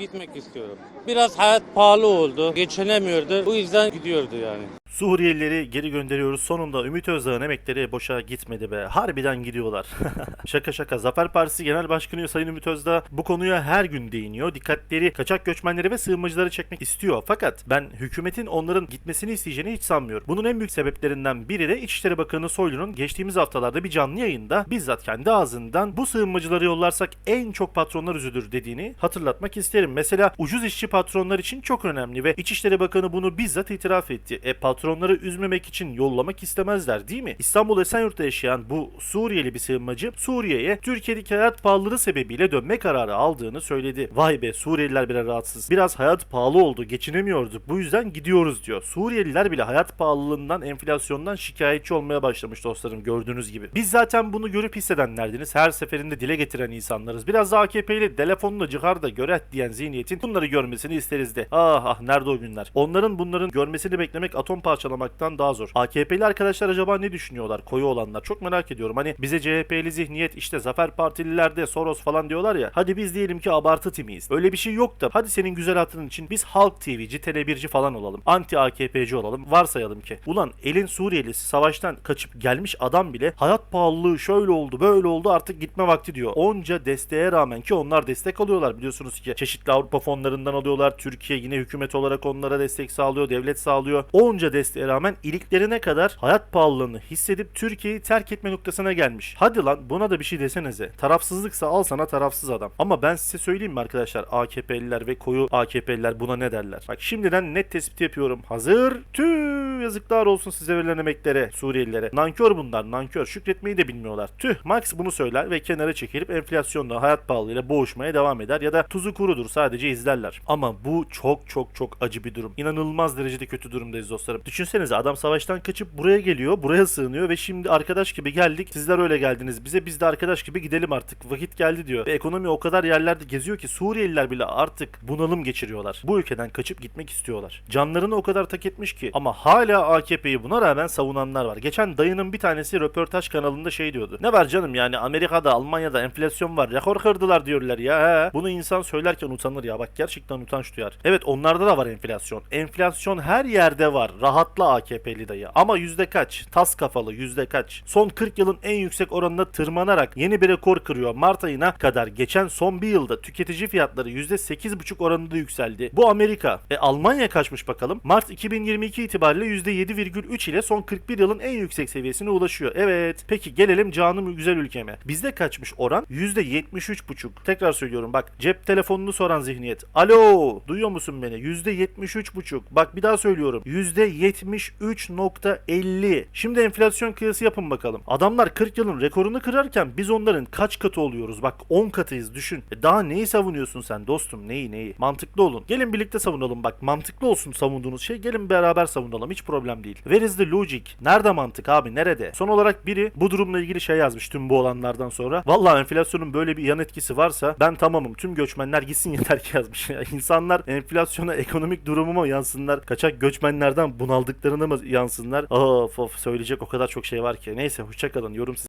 gitmek istiyorum. Biraz hayat pahalı oldu. Geçinemiyordu. Bu yüzden gidiyordu yani. Suriyelileri geri gönderiyoruz. Sonunda Ümit Özdağ'ın emekleri boşa gitmedi be. Harbiden gidiyorlar. şaka şaka. Zafer Partisi Genel Başkanı Sayın Ümit Özdağ bu konuya her gün değiniyor. Dikkatleri kaçak göçmenleri ve sığınmacıları çekmek istiyor. Fakat ben hükümetin onların gitmesini isteyeceğini hiç sanmıyorum. Bunun en büyük sebeplerinden biri de İçişleri Bakanı Soylu'nun geçtiğimiz haftalarda bir canlı yayında bizzat kendi ağzından bu sığınmacıları yollarsak en çok patronlar üzülür dediğini hatırlatmak isterim. Mesela ucuz işçi patronlar için çok önemli ve İçişleri Bakanı bunu bizzat itiraf etti. E patronları üzmemek için yollamak istemezler değil mi? İstanbul Esenyurt'ta yaşayan bu Suriyeli bir sığınmacı Suriye'ye Türkiye'deki hayat pahalılığı sebebiyle dönme kararı aldığını söyledi. Vay be Suriyeliler bile rahatsız. Biraz hayat pahalı oldu, geçinemiyorduk. Bu yüzden gidiyoruz diyor. Suriyeliler bile hayat pahalılığından, enflasyondan şikayetçi olmaya başlamış dostlarım gördüğünüz gibi. Biz zaten bunu görüp hissedenlerdiniz. Her seferinde dile getiren insanlarız. Biraz da AKP'li telefonla ciharda göret diyen zihniyetin bunları görmesini isteriz de. Ah ah nerede o günler? Onların bunların görmesini beklemek atom parçalamaktan daha zor. AKP'li arkadaşlar acaba ne düşünüyorlar? Koyu olanlar. Çok merak ediyorum. Hani bize CHP'li zihniyet işte Zafer Partililer de Soros falan diyorlar ya. Hadi biz diyelim ki abartı timiyiz. Öyle bir şey yok da hadi senin güzel hatırın için biz Halk TV'ci, Tele1'ci falan olalım. Anti AKP'ci olalım. Varsayalım ki. Ulan elin Suriyelisi savaştan kaçıp gelmiş adam bile hayat pahalılığı şöyle oldu böyle oldu artık gitme vakti diyor. Onca desteğe rağmen ki onlar destek alıyorlar biliyorsunuz ki çeşitli Avrupa fonlarından alıyorlar. Türkiye yine hükümet olarak onlara destek sağlıyor, devlet sağlıyor. Onca desteğe rağmen iliklerine kadar hayat pahalılığını hissedip Türkiye'yi terk etme noktasına gelmiş. Hadi lan buna da bir şey desenize. Tarafsızlıksa al sana tarafsız adam. Ama ben size söyleyeyim mi arkadaşlar AKP'liler ve koyu AKP'liler buna ne derler? Bak şimdiden net tespit yapıyorum. Hazır. Tüh yazıklar olsun size verilen emeklere Suriyelilere. Nankör bunlar nankör. Şükretmeyi de bilmiyorlar. Tüh Max bunu söyler ve kenara çekilip enflasyonla hayat pahalılığıyla boğuşmaya devam eder ya da tuzu kurudur sadece izlerler. Ama bu çok çok çok acı bir durum. İnanılmaz derecede kötü durumdayız dostlarım. Düşünsenize adam savaştan kaçıp buraya geliyor, buraya sığınıyor ve şimdi arkadaş gibi geldik. Sizler öyle geldiniz. Bize biz de arkadaş gibi gidelim artık. Vakit geldi diyor. Ve ekonomi o kadar yerlerde geziyor ki Suriyeliler bile artık bunalım geçiriyorlar. Bu ülkeden kaçıp gitmek istiyorlar. Canlarını o kadar tak etmiş ki ama hala AKP'yi buna rağmen savunanlar var. Geçen dayının bir tanesi röportaj kanalında şey diyordu. Ne var canım yani Amerika'da, Almanya'da enflasyon var. Rekor kırdılar diyorlar ya. Bunu insan söylerken utanır ya. Bak gerçekten utanç duyar. Evet onlarda da var enflasyon. Enflasyon her yerde var. Rahatla AKP'li dayı. Ama yüzde kaç? Tas kafalı yüzde kaç? Son 40 yılın en yüksek oranına tırmanarak yeni bir rekor kırıyor. Mart ayına kadar geçen son bir yılda tüketici fiyatları yüzde 8,5 oranında yükseldi. Bu Amerika. E Almanya kaçmış bakalım? Mart 2022 itibariyle %7,3 ile son 41 yılın en yüksek seviyesine ulaşıyor. Evet. Peki gelelim canım güzel ülkeme. Bizde kaçmış oran? %73,5. Tekrar söylüyorum bak cep telefonunu soran zihniyet. Alo duyuyor musun beni? %73,5. Bak bir daha söylüyorum. %73,50. Şimdi enflasyon kıyası yapın bakalım. Adamlar 40 yılın rekorunu kırarken biz onların kaç katı oluyoruz? Bak 10 katıyız düşün. E daha neyi savunuyorsun sen dostum? Neyi neyi? Mantıklı olun. Gelin birlikte savunalım bak. Mantıklı olsun savunduğunuz şey. Gelin beraber savunalım. Hiç problem değil. Where is the logic? Nerede mantık abi? Nerede? Son olarak biri bu durumla ilgili şey yazmış tüm bu olanlardan sonra. Vallahi enflasyonun böyle bir yan etkisi varsa ben tamamım. Tüm göçmenler gitsin yeter ki yazmış. Ya İnsanlar enflasyona ekonomik durumuma yansınlar. Kaçak göçmenlerden bunaldıklarına mı yansınlar? Of of söyleyecek o kadar çok şey var ki. Neyse hoşçakalın. Yorum size.